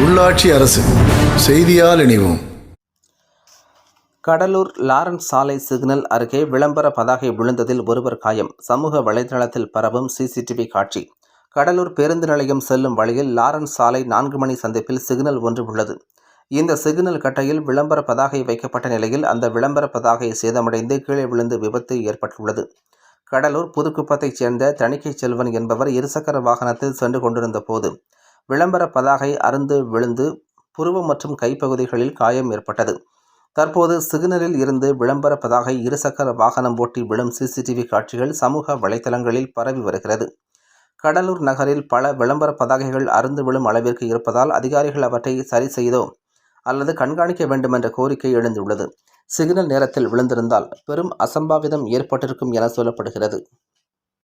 உள்ளாட்சி அரசு செய்தியால் இணைவோம். கடலூர் லாரன்ஸ் சாலை சிக்னல் அருகே விளம்பர பதாகை விழுந்ததில் ஒருவர் காயம். சமூக வலைதளத்தில் பரவும் சிசிடிவி காட்சி. கடலூர் பேருந்து நிலையம் செல்லும் வழியில் லாரன்ஸ் சாலை நான்கு மணி சந்திப்பில் சிக்னல் ஒன்று உள்ளது. இந்த சிக்னல் கட்டையில் விளம்பர பதாகை வைக்கப்பட்ட நிலையில் அந்த விளம்பர பதாகை சேதமடைந்து கீழே விழுந்து விபத்து ஏற்பட்டுள்ளது. கடலூர் புதுக்குப்பத்தைச் சேர்ந்த தணிக்கை செல்வன் என்பவர் இருசக்கர வாகனத்தில் சென்று கொண்டிருந்த போது விளம்பர பதாகை அருந்து விழுந்து புருவம் மற்றும் கைப்பகுதிகளில் காயம் ஏற்பட்டது. தற்போது சிக்னலில் இருந்து விளம்பர பதாகை இருசக்கர வாகனம் ஓட்டி விழும் சிசிடிவி காட்சிகள் சமூக வலைதளங்களில் பரவி வருகிறது. கடலூர் நகரில் பல விளம்பர பதாகைகள் அருந்து விழும் அளவிற்கு இருப்பதால் அதிகாரிகள் அவற்றை சரி செய்தோ அல்லது கண்காணிக்க வேண்டும் என்ற கோரிக்கை எழுந்துள்ளது. சிக்னல் நேரத்தில் விழுந்திருந்தால் பெரும் அசம்பாவிதம் ஏற்பட்டிருக்கும் என சொல்லப்படுகிறது.